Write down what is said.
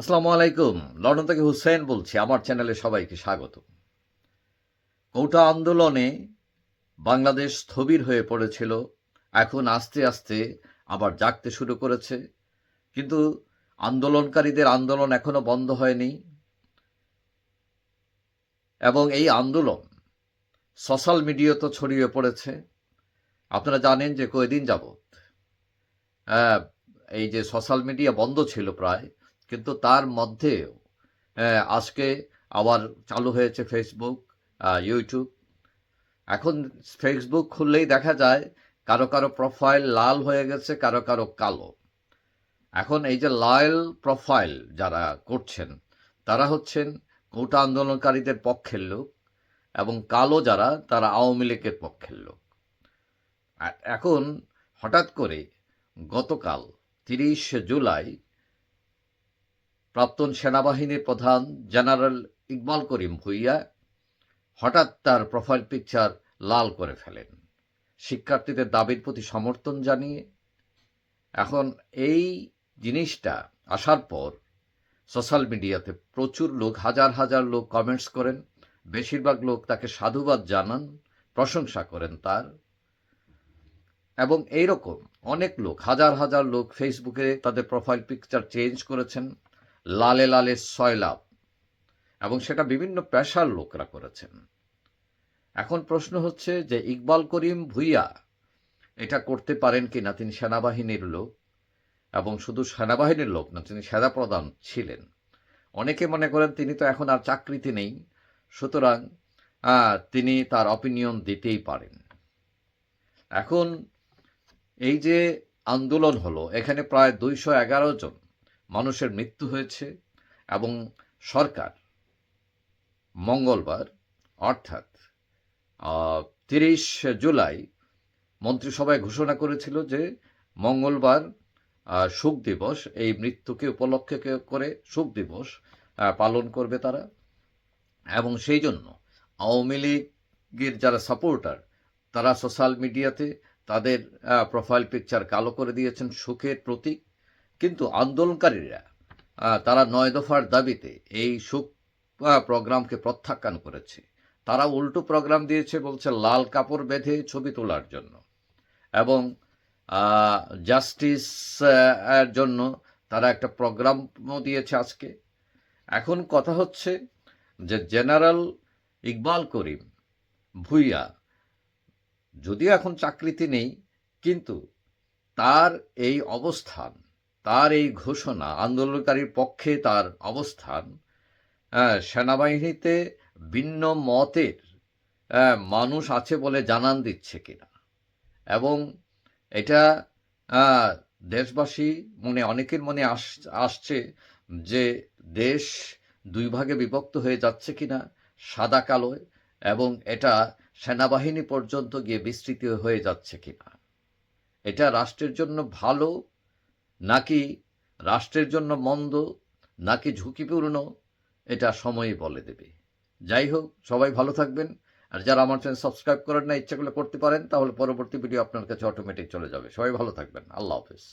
আসসালামু আলাইকুম। লন্ডন থেকে হুসেন বলছি আমার চ্যানেলে সবাইকে স্বাগত। কৌটা আন্দোলনে বাংলাদেশ স্থবির হয়ে পড়েছিল এখন আস্তে আস্তে আবার জাগতে শুরু করেছে। কিন্তু আন্দোলনকারীদের আন্দোলন এখনও বন্ধ হয়নি। এবং এই আন্দোলন সোশ্যাল মিডিয়া তো ছড়িয়ে পড়েছে। আপনারা জানেন যে কয়দিন যাবৎ আহ, এই যে সোশ্যাল মিডিয়া বন্ধ ছিল প্রায় কিন্তু তার মধ্যেও আজকে আবার চালু হয়েছে ফেসবুক ইউটিউব এখন ফেসবুক খুললেই দেখা যায় কারও কারও প্রোফাইল লাল হয়ে গেছে, কারও কারও কালো। এখন এই যে লাল প্রোফাইল যারা করছেন, তারা হচ্ছেন কোটা আন্দোলনকারীদের পক্ষের লোক এবং কালো যারা, তারা আওয়ামী লীগের পক্ষের লোক। এখন হঠাৎ করে গতকাল তিরিশে জুলাই প্রাক্তন সেনাবাহিনীর প্রধান জেনারেল ইকবাল করিম ভুইয়া হঠাৎ তার প্রোফাইল পিকচার লাল করে ফেলেন। শিক্ষার্থীদের দাবির প্রতি সমর্থন জানিয়ে এখন এই জিনিসটা আসার পর সোশ্যাল মিডিয়াতে প্রচুর লোক, হাজার হাজার লোক কমেন্টস করেন, বেশিরভাগ লোক তাকে সাধুবাদ জানান, প্রশংসা করেন তার। এবং এইরকম অনেক লোক, হাজার হাজার লোক ফেসবুকে তাদের প্রোফাইল পিকচার চেঞ্জ করেছেন। লালে লালে সয়লাভ এবং সেটা বিভিন্ন পেশার লোকরা করেছেন। এখন প্রশ্ন হচ্ছে যে ইকবাল করিম ভুইয়া এটা করতে পারেন কি না তিনি সেনাবাহিনীর লোক এবং শুধু সেনাবাহিনীর লোক না, তিনি সেনা প্রধান ছিলেন। অনেকে মনে করেন তিনি তো এখন আর চাকরিতে নেই। সুতরাং তিনি তার অপিনিয়ন দিতেই পারেন। এখন এই যে আন্দোলন হলো, এখানে প্রায় দুইশো এগারো জন মানুষের মৃত্যু হয়েছে এবং সরকার মঙ্গলবার, অর্থাৎ তিরিশ জুলাই মন্ত্রিসভায় ঘোষণা করেছিল যে মঙ্গলবার শোক দিবস, এই মৃত্যুকে উপলক্ষে করে শোক দিবস পালন করবে তারা। এবং সেই জন্য আওয়ামী লীগের যারা সাপোর্টার, তারা সোশ্যাল মিডিয়াতে তাদের প্রোফাইল পিকচার কালো করে দিয়েছেন সুখের প্রতীক। কিন্তু আন্দোলনকারীরা তারা নয় দফার দাবিতে এই সুখ প্রোগ্রামকে প্রত্যাখ্যান করেছে। তারা উল্টো প্রোগ্রাম দিয়েছে বলছে লাল কাপড় বেঁধে ছবি তোলার জন্য এবং জাস্টিস এর জন্য তারা একটা প্রোগ্রামও দিয়েছে আজকে। এখন কথা হচ্ছে যে জেনারেল ইকবাল করিম ভুইয়া যদিও এখন চাকরিতে নেই, কিন্তু তার এই অবস্থান তার এই ঘোষণা আন্দোলনকারীর পক্ষে তার অবস্থান। সেনাবাহিনীতে ভিন্ন মতের মানুষ আছে বলে জানান দিচ্ছে কিনা। এবং এটা দেশবাসী মনে, অনেকের মনে আস- আসছে যে দেশ দুই ভাগে বিভক্ত হয়ে যাচ্ছে কিনা, সাদা কালোয় এবং এটা সেনাবাহিনী পর্যন্ত গিয়ে বিস্তৃত হয়ে যাচ্ছে কিনা। এটা রাষ্ট্রের জন্য ভালো নাকি রাষ্ট্রের জন্য মন্দ, নাকি ঝুঁকিপূর্ণ, এটা সময়ই বলে দেবে। যাই হোক, সবাই ভালো থাকবেন। আর যারা আমার চ্যানেল সাবস্ক্রাইব করেন না ইচ্ছা করলে করতে পারেন, তাহলে পরবর্তী ভিডিও আপনার কাছে অটোমেটিক চলে যাবে। সবাই ভালো থাকবেন। আল্লাহ হাফেজ।